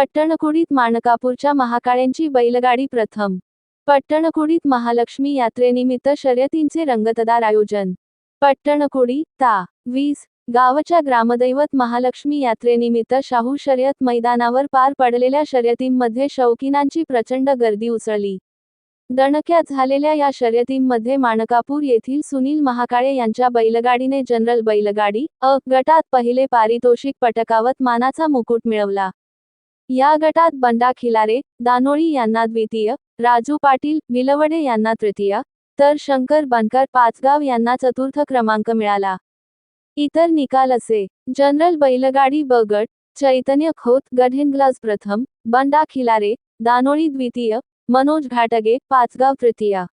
पट्टणकुडीत माणकापूरच्या महाकाळ्यांची बैलगाडी प्रथम. पट्टणकुडीत महालक्ष्मी यात्रेनिमित्त शर्यतींचे रंगतदार आयोजन. पट्टणकुडी ता वीस गावच्या ग्रामदैवत महालक्ष्मी यात्रेनिमित्त शाहू शर्यत मैदानावर पार पडलेल्या शर्यतींमध्ये शौकीनांची प्रचंड गर्दी उसळली. दणक्यात झालेल्या या शर्यतींमध्ये माणकापूर येथील सुनील महाकाळे यांच्या बैलगाडीने जनरल बैलगाडी अ गटात पहिले पारितोषिक पटकावत मानाचा मुकुट मिळवला. या गटात बंडा खिलारे दानोळी यांना द्वितीय राजू पाटील विलवडे यांना तृतीय तर शंकर बनकर पाचगाव यांना चतुर्थ क्रमांक मिळाला. इतर निकाल असे. जनरल बैलगाडी ब गट चैतन्य खोत गढेंग्लाज प्रथम बंडा खिलारे दानोळी द्वितीय मनोज घाटगे पाचगाव तृतीय.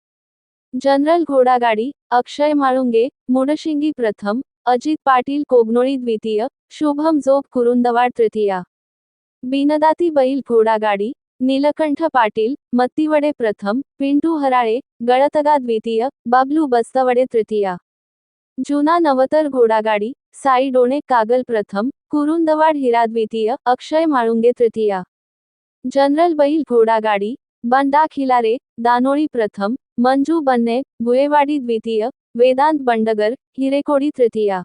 जनरल घोडागाडी अक्षय म्हाळुंगे मुडशिंगी प्रथम अजित पाटील कोगनोळी द्वितीय शुभम जोग कुरुंदवाड तृतीया. बिनदाती बैल घोडागाडी, नीलकंठ पाटील, मत्तीवडे प्रथम, पिंटू हराळे, गळतगा द्वितीय, बाबलू बस्तवडे तृतीय. जुना नवतर घोडागाडी, साई डोणे कागल प्रथम, कुरुंदवाड हिरा द्वितीय, अक्षय म्हाळुंगे तृतीय. जनरल बैल घोडागाडी, बंडा खिलारे, दानोळी प्रथम, मंजू बन्ने बुएवाडी द्वितीय, वेदांत बंडगर, हिरेकोडी तृतीय.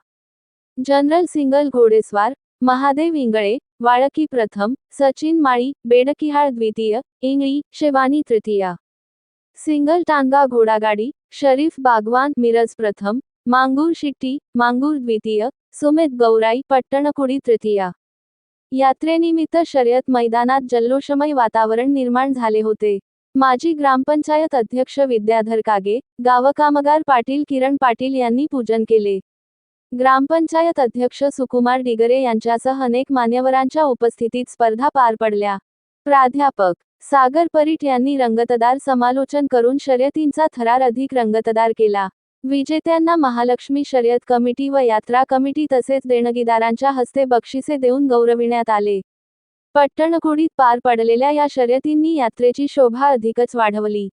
जनरल सिंगल घोडेस्वार महादेव इंगळे वाळकी प्रथम सचिन माळी बेडकिहाळ द्वितीय इंगळी शेवानी तृतीय. सिंगल टांगा घोडागाडी शरीफ बागवान मिरज प्रथम मांगूर शिट्टी मांगूर द्वितीय सुमित गौराई पट्टणकुडी तृतीया. यात्रेनिमित्त शर्यत मैदानात जल्लोषमय वातावरण निर्माण झाले होते. माजी ग्रामपंचायत अध्यक्ष विद्याधर कागे गावकामगार पाटील किरण पाटील यांनी पूजन केले. ग्रामपंचायत अध्यक्ष सुकुमार डिगरे यांच्यासह अनेक मान्यवरांच्या उपस्थितीत स्पर्धा पार पडल्या. प्राध्यापक सागर परीट यांनी रंगतदार समालोचन करून शर्यतींचा थरार अधिक रंगतदार केला. विजेत्यांना महालक्ष्मी शर्यत कमिटी व यात्रा कमिटी तसेच देणगीदारांच्या हस्ते बक्षिसे देऊन गौरविण्यात आले. पट्टणकुडीत पार पडलेल्या या शर्यतींनी यात्रेची शोभा अधिकच वाढवली.